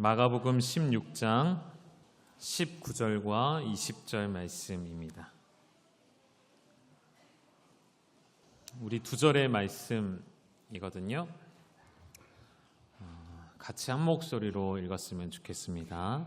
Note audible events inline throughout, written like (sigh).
마가복음 16장 19절과 20절 말씀입니다. 우리 두 절의 말씀이거든요. 어, 같이 한 목소리로 읽었으면 좋겠습니다.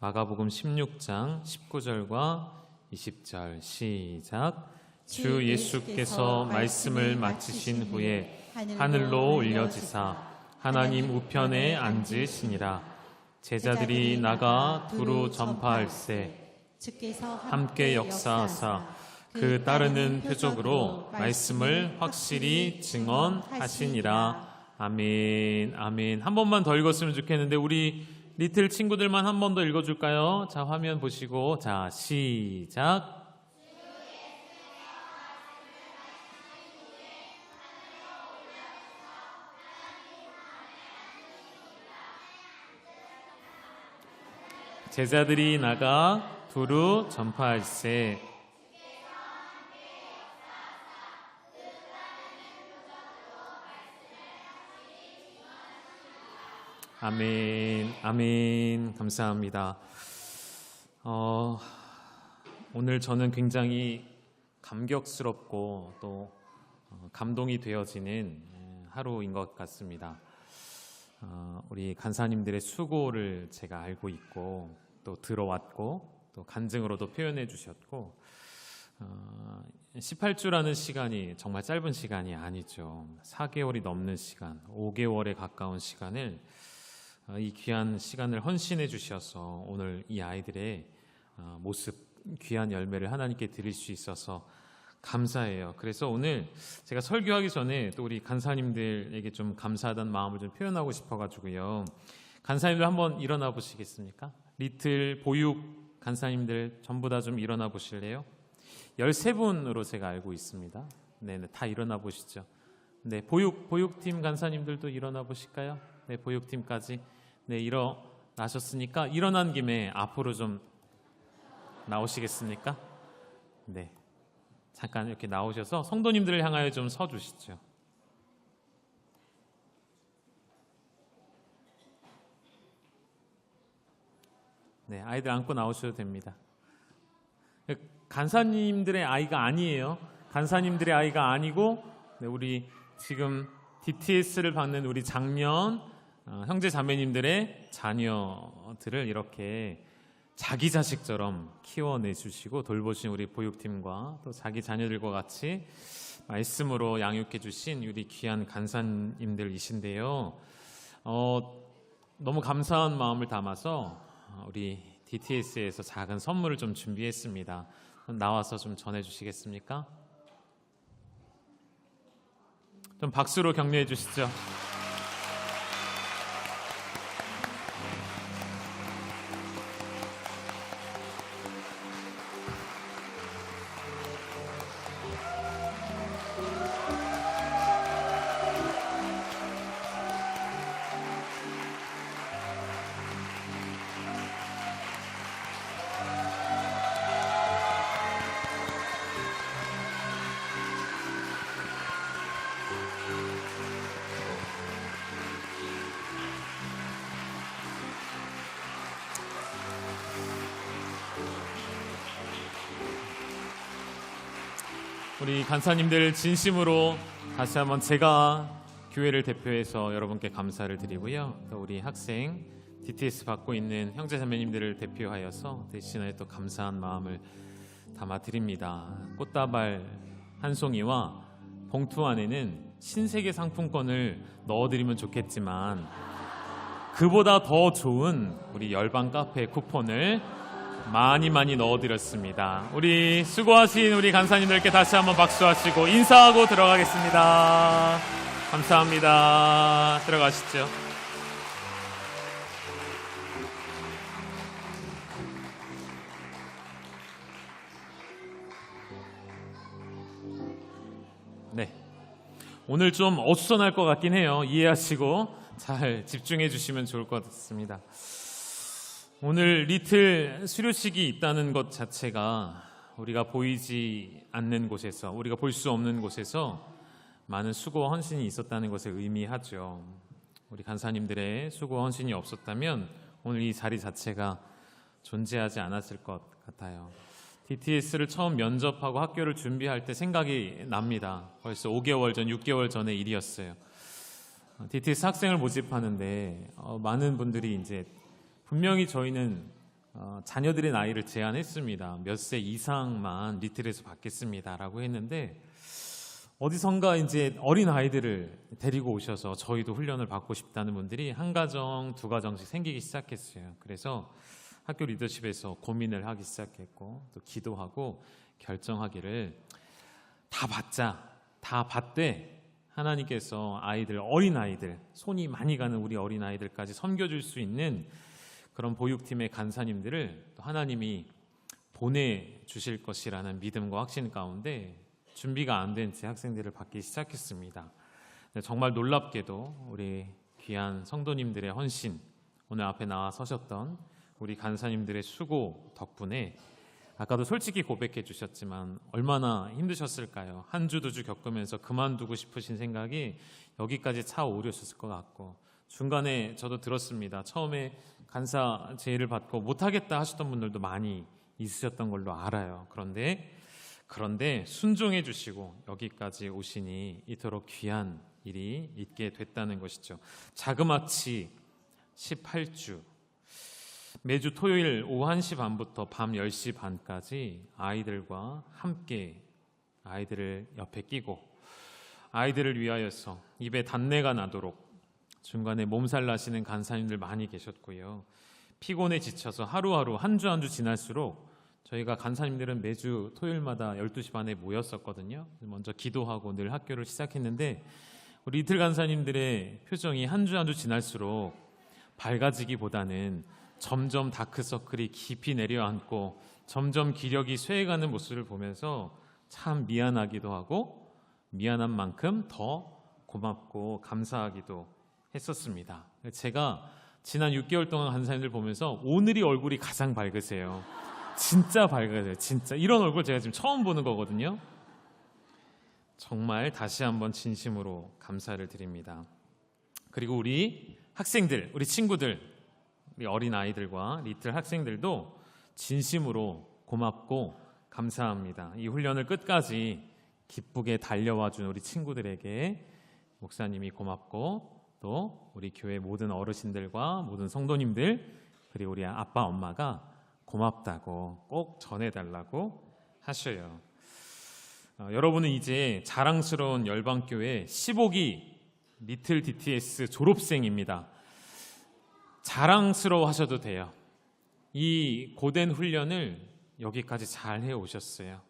마가복음 16장 19절과 20절 시작. 주 예수께서 말씀을 마치신 후에 하늘로 올려지사 하나님 우편에 앉으시니라. 제자들이 나가 두루 전파할세 주께서 함께 역사하사 그 따르는 표적으로 말씀을 확실히 증언하시니라. 아멘, 아멘. 한 번만 더 읽었으면 좋겠는데 우리 리틀 친구들만 한 번 더 읽어줄까요? 자, 화면 보시고 자, 시작. 제자들이 나가 두루 전파할세 아멘, 아멘. 감사합니다. 어, 오늘 저는 굉장히 감격스럽고 또 어, 감동이 되어지는 예, 하루인 것 같습니다. 어, 우리 간사님들의 수고를 제가 알고 있고 또 들어왔고 또 간증으로도 표현해 주셨고 어, 18주라는 시간이 정말 짧은 시간이 아니죠. 4개월이 넘는 시간, 5개월에 가까운 시간을 어, 이 귀한 시간을 헌신해 주셔서 오늘 이 아이들의 어, 모습, 귀한 열매를 하나님께 드릴 수 있어서 감사해요. 그래서 오늘 제가 설교하기 전에 또 우리 간사님들에게 좀 감사하다는 마음을 좀 표현하고 싶어가지고요. 간사님들 한번 일어나 보시겠습니까? 리틀 보육 간사님들 전부 다 좀 일어나 보실래요? 13분으로 제가 알고 있습니다. 네, 네, 다 일어나 보시죠. 네, 보육 보육팀 간사님들도 일어나 보실까요? 네, 보육팀까지 네, 일어나셨으니까 일어난 김에 앞으로 좀 나오시겠습니까? 네. 잠깐 이렇게 나오셔서 성도님들을 향하여 좀 서 주시죠. 네, 아이들 안고 나오셔도 됩니다. 간사님들의 아이가 아니에요. 간사님들의 아이가 아니고 네, 우리 지금 DTS를 받는 우리 장년 어, 형제 자매님들의 자녀들을 이렇게 자기 자식처럼 키워내 주시고 돌보신 우리 보육팀과 또 자기 자녀들과 같이 말씀으로 양육해 주신 우리 귀한 간사님들이신데요. 어, 너무 감사한 마음을 담아서 우리 DTS에서 작은 선물을 좀 준비했습니다. 나와서 좀 전해 주시겠습니까? 좀 박수로 격려해 주시죠. 우리 간사님들 진심으로 다시 한번 제가 교회를 대표해서 여러분께 감사를 드리고요. 또 우리 학생 DTS 받고 있는 형제 자매님들을 대표하여서 대신에 또 감사한 마음을 담아 드립니다. 꽃다발 한 송이와 봉투 안에는 신세계 상품권을 넣어드리면 좋겠지만 그보다 더 좋은 우리 열방 카페 쿠폰을 많이 많이 넣어드렸습니다. 우리 수고하신 우리 간사님들께 다시 한번 박수하시고 인사하고 들어가겠습니다. 감사합니다. 들어가시죠. 네. 오늘 좀 어수선할 것 같긴 해요. 이해하시고 잘 집중해 주시면 좋을 것 같습니다. 오늘 리틀 수료식이 있다는 것 자체가 우리가 보이지 않는 곳에서 우리가 볼 수 없는 곳에서 많은 수고와 헌신이 있었다는 것을 의미하죠. 우리 간사님들의 수고와 헌신이 없었다면 오늘 이 자리 자체가 존재하지 않았을 것 같아요. DTS를 처음 면접하고 학교를 준비할 때 생각이 납니다. 벌써 5개월 전, 6개월 전의 일이었어요. 어, DTS 학생을 모집하는데 어, 많은 분들이 이제 분명히 저희는 어, 자녀들의 나이를 제한했습니다. 몇 세 이상만 리틀에서 받겠습니다라고 했는데 어디선가 이제 어린 아이들을 데리고 오셔서 저희도 훈련을 받고 싶다는 분들이 한 가정, 두 가정씩 생기기 시작했어요. 그래서 학교 리더십에서 고민을 하기 시작했고 또 기도하고 결정하기를 다 받자, 다 받되 하나님께서 아이들, 어린 아이들, 손이 많이 가는 우리 어린 아이들까지 섬겨줄 수 있는 그런 보육팀의 간사님들을 또 하나님이 보내주실 것이라는 믿음과 확신 가운데 준비가 안 된 제 학생들을 받기 시작했습니다. 네, 정말 놀랍게도 우리 귀한 성도님들의 헌신, 오늘 앞에 나와 서셨던 우리 간사님들의 수고 덕분에 아까도 솔직히 고백해 주셨지만 얼마나 힘드셨을까요? 한 주 두 주 겪으면서 그만두고 싶으신 생각이 여기까지 차오르셨을 것 같고 중간에 저도 들었습니다. 처음에 간사 제의를 받고 못하겠다 하셨던 분들도 많이 있으셨던 걸로 알아요. 그런데 그런데 순종해 주시고 여기까지 오시니 이토록 귀한 일이 있게 됐다는 것이죠. 자그마치 18주 매주 토요일 오후 1시 반부터 밤 10시 반까지 아이들과 함께 아이들을 옆에 끼고 아이들을 위하여서 입에 단내가 나도록 중간에 몸살 나시는 간사님들 많이 계셨고요. 피곤에 지쳐서 하루하루 한 주 한 주 지날수록 저희가 간사님들은 매주 토요일마다 12시 반에 모였었거든요. 먼저 기도하고 늘 학교를 시작했는데 우리 이틀 간사님들의 표정이 한 주 한 주 지날수록 밝아지기보다는 점점 다크서클이 깊이 내려앉고 점점 기력이 쇠해가는 모습을 보면서 참 미안하기도 하고 미안한 만큼 더 고맙고 감사하기도 했었습니다. 제가 지난 6개월 동안 간사님들 보면서 오늘이 얼굴이 가장 밝으세요. 진짜 밝으세요. 진짜 이런 얼굴 제가 지금 처음 보는 거거든요. 정말 다시 한번 진심으로 감사를 드립니다. 그리고 우리 학생들, 우리 친구들, 우리 어린 아이들과 리틀 학생들도 진심으로 고맙고 감사합니다. 이 훈련을 끝까지 기쁘게 달려와 준 우리 친구들에게 목사님이 고맙고 또 우리 교회 모든 어르신들과 모든 성도님들 그리고 우리 아빠 엄마가 고맙다고 꼭 전해달라고 하셔요. 어, 여러분은 이제 자랑스러운 열방교회 15기 리틀 DTS 졸업생입니다. 자랑스러워 하셔도 돼요. 이 고된 훈련을 여기까지 잘 해 오셨어요.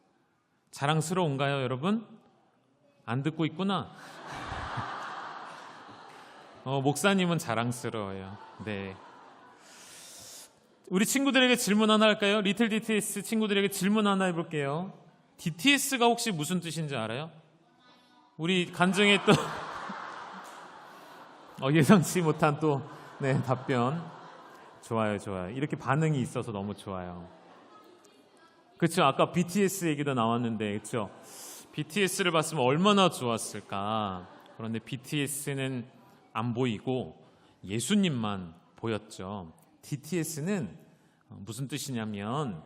자랑스러운가요, 여러분? 안 듣고 있구나. 어, 목사님은 자랑스러워요. 네. 우리 친구들에게 질문 하나 할까요? 리틀 DTS 친구들에게 질문 하나 해볼게요. DTS가 혹시 무슨 뜻인지 알아요? 우리 간증에 또 (laughs) 어, 예상치 못한 또 네, 답변 좋아요, 좋아요. 이렇게 반응이 있어서 너무 좋아요. 그렇죠. 아까 BTS 얘기도 나왔는데, 그렇죠. BTS를 봤으면 얼마나 좋았을까. 그런데 BTS는 안 보이고 예수님만 보였죠. DTS는 무슨 뜻이냐면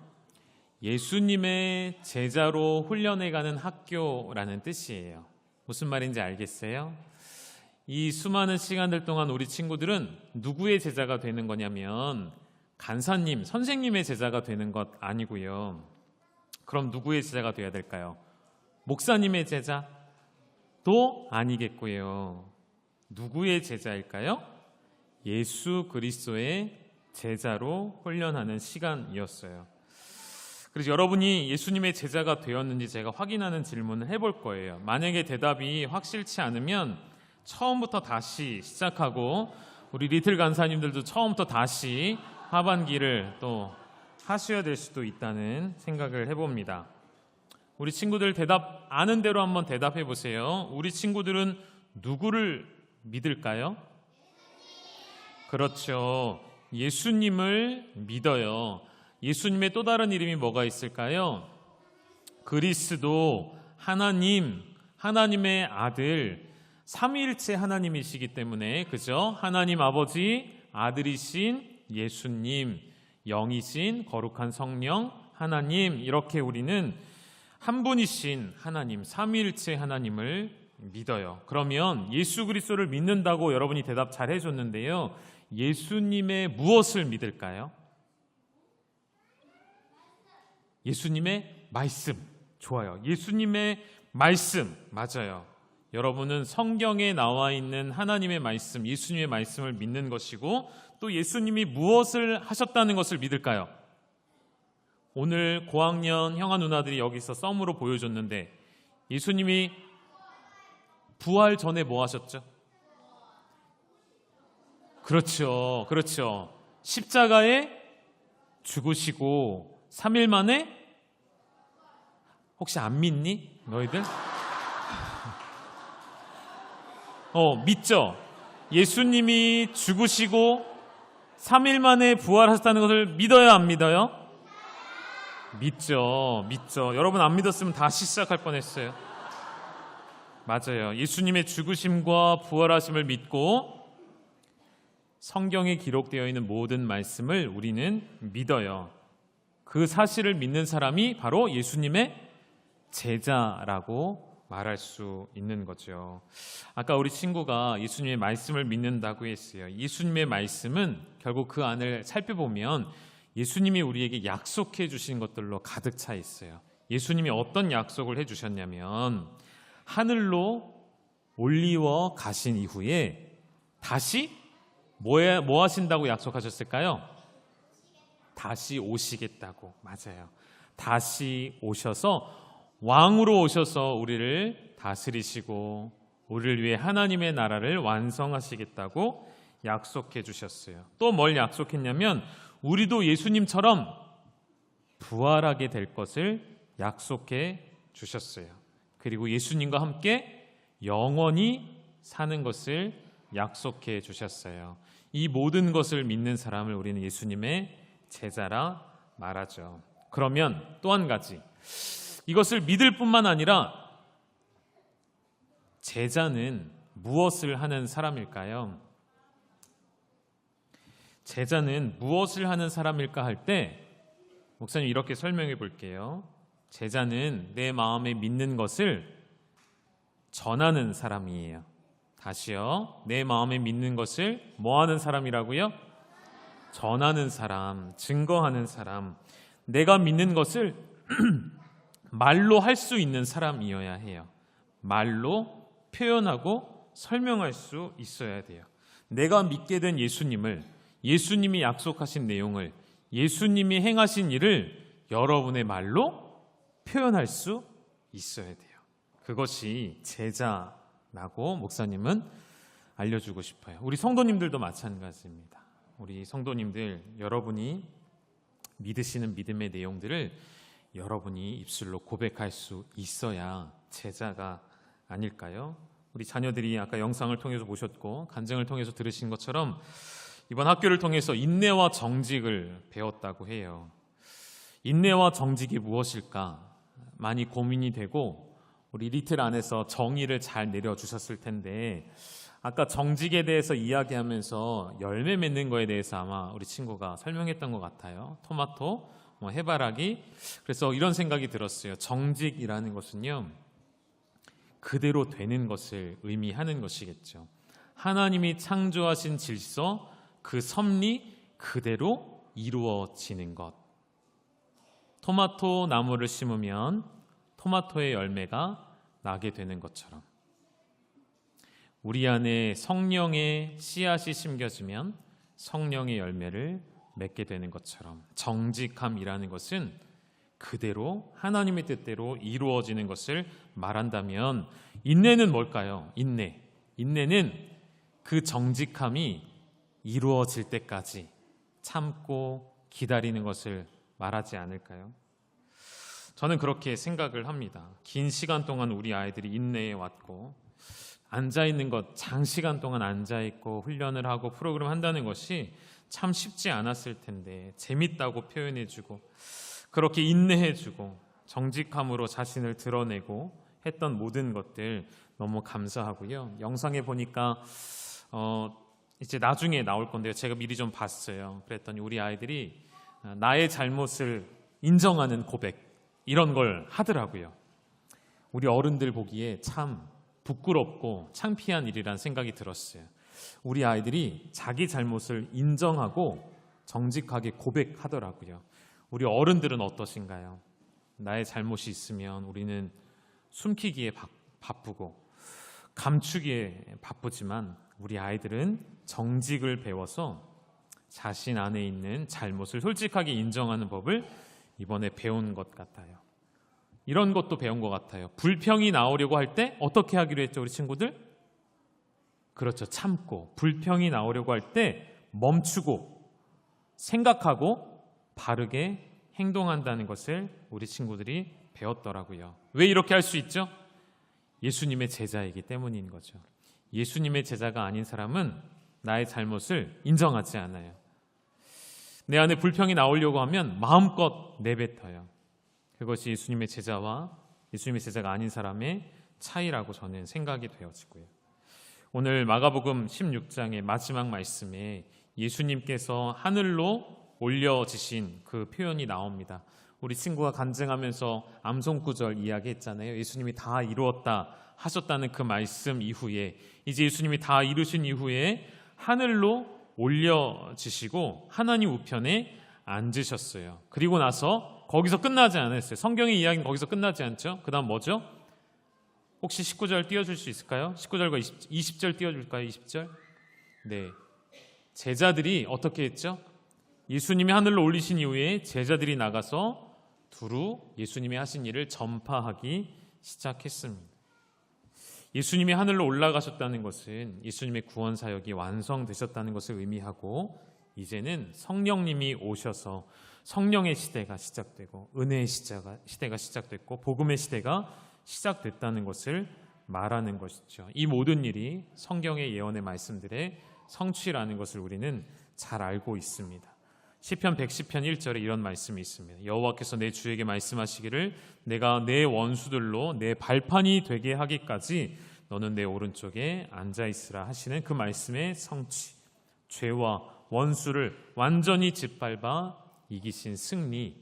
예수님의 제자로 훈련해가는 학교라는 뜻이에요. 무슨 말인지 알겠어요? 이 수많은 시간들 동안 우리 친구들은 누구의 제자가 되는 거냐면 간사님, 선생님의 제자가 되는 것 아니고요. 그럼 누구의 제자가 되어야 될까요? 목사님의 제자? 도 아니겠고요. 누구의 제자일까요? 예수 그리스도의 제자로 훈련하는 시간이었어요. 그래서 여러분이 예수님의 제자가 되었는지 제가 확인하는 질문을 해볼 거예요. 만약에 대답이 확실치 않으면 처음부터 다시 시작하고 우리 리틀 간사님들도 처음부터 다시 하반기를 또 하셔야 될 수도 있다는 생각을 해봅니다. 우리 친구들 대답 아는 대로 한번 대답해 보세요. 우리 친구들은 누구를 믿을까요? 그렇죠. 예수님을 믿어요. 예수님의 또 다른 이름이 뭐가 있을까요? 그리스도, 하나님, 하나님의 아들, 삼위일체 하나님이시기 때문에 그죠? 하나님 아버지, 아들이신 예수님, 영이신 거룩한 성령 하나님 이렇게 우리는 한 분이신 하나님, 삼위일체 하나님을 믿어요. 그러면 예수 그리스도를 믿는다고 여러분이 대답 잘 해줬는데요. 예수님의 무엇을 믿을까요? 예수님의 말씀. 좋아요. 예수님의 말씀. 맞아요. 여러분은 성경에 나와 있는 하나님의 말씀, 예수님의 말씀을 믿는 것이고 또 예수님이 무엇을 하셨다는 것을 믿을까요? 오늘 고학년 형아 누나들이 여기서 썸으로 보여줬는데 예수님이 부활 전에 뭐 하셨죠? 그렇죠. 그렇죠. 십자가에 죽으시고 3일 만에 혹시 안 믿니? 너희들? 어, 믿죠? 예수님이 죽으시고 3일 만에 부활하셨다는 것을 믿어요, 안 믿어요? 믿죠. 믿죠. 여러분 안 믿었으면 다시 시작할 뻔했어요. 맞아요. 예수님의 죽으심과 부활하심을 믿고 성경에 기록되어 있는 모든 말씀을 우리는 믿어요. 그 사실을 믿는 사람이 바로 예수님의 제자라고 말할 수 있는 거죠. 아까 우리 친구가 예수님의 말씀을 믿는다고 했어요. 예수님의 말씀은 결국 그 안을 살펴보면 예수님이 우리에게 약속해 주신 것들로 가득 차 있어요. 예수님이 어떤 약속을 해 주셨냐면 하늘로 올리워 가신 이후에 다시 뭐에, 뭐 하신다고 약속하셨을까요? 다시 오시겠다고. 맞아요. 다시 오셔서 왕으로 오셔서 우리를 다스리시고 우리를 위해 하나님의 나라를 완성하시겠다고 약속해 주셨어요. 또 뭘 약속했냐면 우리도 예수님처럼 부활하게 될 것을 약속해 주셨어요. 그리고 예수님과 함께 영원히 사는 것을 약속해 주셨어요. 이 모든 것을 믿는 사람을 우리는 예수님의 제자라 말하죠. 그러면 또 한 가지. 이것을 믿을 뿐만 아니라 제자는 무엇을 하는 사람일까요? 제자는 무엇을 하는 사람일까 할 때 목사님 이렇게 설명해 볼게요. 제자는 내 마음에 믿는 것을 전하는 사람이에요. 다시요. 내 마음에 믿는 것을 뭐 하는 사람이라고요? 전하는 사람, 증거하는 사람. 내가 믿는 것을 (clears throat) 말로 할 수 있는 사람이어야 해요. 말로 표현하고 설명할 수 있어야 돼요. 내가 믿게 된 예수님을, 예수님이 약속하신 내용을, 예수님이 행하신 일을 여러분의 말로 표현할 수 있어야 돼요. 그것이 제자라고 목사님은 알려주고 싶어요. 우리 성도님들도 마찬가지입니다. 우리 성도님들, 여러분이 믿으시는 믿음의 내용들을 여러분이 입술로 고백할 수 있어야 제자가 아닐까요? 우리 자녀들이 아까 영상을 통해서 보셨고 간증을 통해서 들으신 것처럼 이번 학교를 통해서 인내와 정직을 배웠다고 해요. 인내와 정직이 무엇일까 많이 고민이 되고 우리 리틀 안에서 정의를 잘 내려주셨을 텐데 아까 정직에 대해서 이야기하면서 열매 맺는 거에 대해서 아마 우리 친구가 설명했던 것 같아요. 토마토, 뭐 해바라기. 그래서 이런 생각이 들었어요. 정직이라는 것은요, 그대로 되는 것을 의미하는 것이겠죠. 하나님이 창조하신 질서, 그 섭리 그대로 이루어지는 것. 토마토 나무를 심으면 토마토의 열매가 나게 되는 것처럼 우리 안에 성령의 씨앗이 심겨지면 성령의 열매를 맺게 되는 것처럼 정직함이라는 것은 그대로 하나님의 뜻대로 이루어지는 것을 말한다면 인내는 뭘까요? 인내. 인내는 그 정직함이 이루어질 때까지 참고 기다리는 것을 말하지 않을까요? 저는 그렇게 생각을 합니다. 긴 시간 동안 우리 아이들이 인내해 왔고 앉아 있는 것 장시간 동안 앉아 있고 훈련을 하고 프로그램 한다는 것이 참 쉽지 않았을 텐데 재밌다고 표현해 주고 그렇게 인내해 주고 정직함으로 자신을 드러내고 했던 모든 것들 너무 감사하고요. 영상에 보니까 어, 이제 나중에 나올 건데요. 제가 미리 좀 봤어요. 그랬더니 우리 아이들이 어, 나의 잘못을 인정하는 고백 이런 걸 하더라고요. 우리 어른들 보기에 참 부끄럽고 창피한 일이란 생각이 들었어요. 우리 아이들이 자기 잘못을 인정하고 정직하게 고백하더라고요. 우리 어른들은 어떠신가요? 나의 잘못이 있으면 우리는 숨기기에 바, 바쁘고 감추기에 바쁘지만 우리 아이들은 정직을 배워서 자신 안에 있는 잘못을 솔직하게 인정하는 법을 이번에 배운 것 같아요. 이런 것도 배운 것 같아요. 불평이 나오려고 할 때 어떻게 하기로 했죠, 우리 친구들? 그렇죠. 참고. 불평이 나오려고 할 때 멈추고 생각하고 바르게 행동한다는 것을 우리 친구들이 배웠더라고요. 왜 이렇게 할 수 있죠? 예수님의 제자이기 때문인 거죠. 예수님의 제자가 아닌 사람은 나의 잘못을 인정하지 않아요. 내 안에 불평이 나오려고 하면 마음껏 내뱉어요. 그것이 예수님의 제자와 예수님의 제자가 아닌 사람의 차이라고 저는 생각이 되어지고요. 오늘 마가복음 16장의 마지막 말씀에 예수님께서 하늘로 올려지신 그 표현이 나옵니다. 우리 친구가 간증하면서 암송구절 이야기했잖아요. 예수님이 다 이루었다 하셨다는 그 말씀 이후에 이제 예수님이 다 이루신 이후에 하늘로 올려지시고 하나님 우편에 앉으셨어요. 그리고 나서 거기서 끝나지 않았어요. 성경의 이야기는 거기서 끝나지 않죠. 그 다음 뭐죠? 혹시 19절 띄워줄 수 있을까요? 19절과 20, 20절 띄워줄까요? 20절? 네. 제자들이 어떻게 했죠? 예수님이 하늘로 올리신 이후에 제자들이 나가서 두루 예수님이 하신 일을 전파하기 시작했습니다. 예수님이 하늘로 올라가셨다는 것은 예수님의 구원 사역이 완성되셨다는 것을 의미하고 이제는 성령님이 오셔서 성령의 시대가 시작되고 은혜의 시대가, 시대가 시작됐고 복음의 시대가 시작됐다는 것을 말하는 것이죠. 이 모든 일이 성경의 예언의 말씀들의 성취라는 것을 우리는 잘 알고 있습니다. 시편 110편 1절에 이런 말씀이 있습니다. 여호와께서 내 주에게 말씀하시기를 내가 내 원수들로 내 발판이 되게 하기까지 너는 내 오른쪽에 앉아 있으라 하시는 그 말씀의 성취. 죄와 원수를 완전히 짓밟아 이기신 승리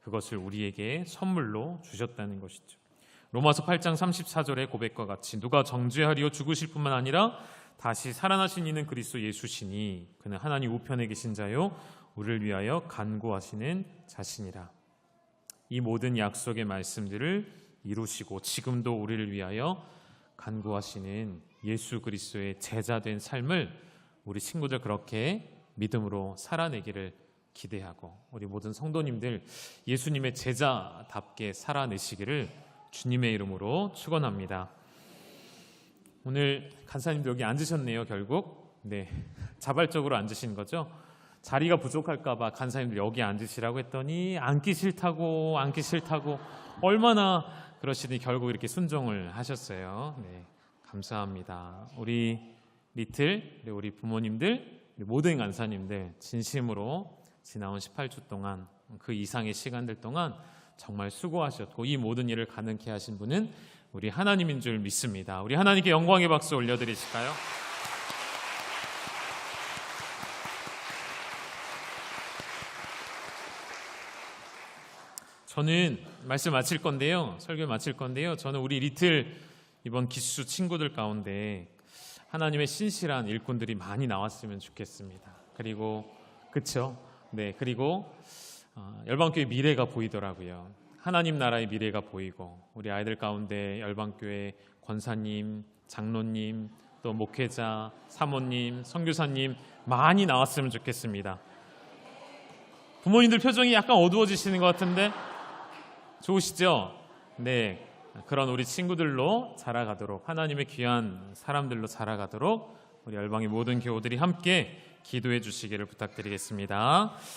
그것을 우리에게 선물로 주셨다는 것이죠. 로마서 8장 34절의 고백과 같이 누가 정죄하리요 죽으실 뿐만 아니라 다시 살아나신 이는 그리스도 예수시니 그는 하나님 우편에 계신 자요 우리를 위하여 간구하시는 자신이라. 이 모든 약속의 말씀들을 이루시고 지금도 우리를 위하여 간구하시는 예수 그리스도의 제자된 삶을 우리 친구들 그렇게 믿음으로 살아내기를 기대하고 우리 모든 성도님들 예수님의 제자답게 살아내시기를 주님의 이름으로 축원합니다. 오늘 간사님들 여기 앉으셨네요. 결국 네 자발적으로 앉으신 거죠. 자리가 부족할까봐 간사님들 여기 앉으시라고 했더니 앉기 싫다고 앉기 싫다고 얼마나 그러시더니 결국 이렇게 순종을 하셨어요. 네, 감사합니다. 우리 리틀, 우리 부모님들, 우리 모든 간사님들 진심으로 지나온 18주 동안 그 이상의 시간들 동안 정말 수고하셨고 이 모든 일을 가능케 하신 분은 우리 하나님인 줄 믿습니다. 우리 하나님께 영광의 박수 올려드리실까요? 저는 말씀 마칠 건데요. 설교 마칠 건데요. 저는 우리 리틀 이번 기수 친구들 가운데 하나님의 신실한 일꾼들이 많이 나왔으면 좋겠습니다. 그리고 그쵸? 네, 그리고 어, 열방교회 미래가 보이더라고요. 하나님 나라의 미래가 보이고 우리 아이들 가운데 열방교회 권사님, 장로님, 또 목회자, 사모님, 선교사님 많이 나왔으면 좋겠습니다. 부모님들 표정이 약간 어두워지시는 것 같은데 좋으시죠? 네. 그런 우리 친구들로 자라가도록 하나님의 귀한 사람들로 자라가도록 우리 열방의 모든 교우들이 함께 기도해 주시기를 부탁드리겠습니다.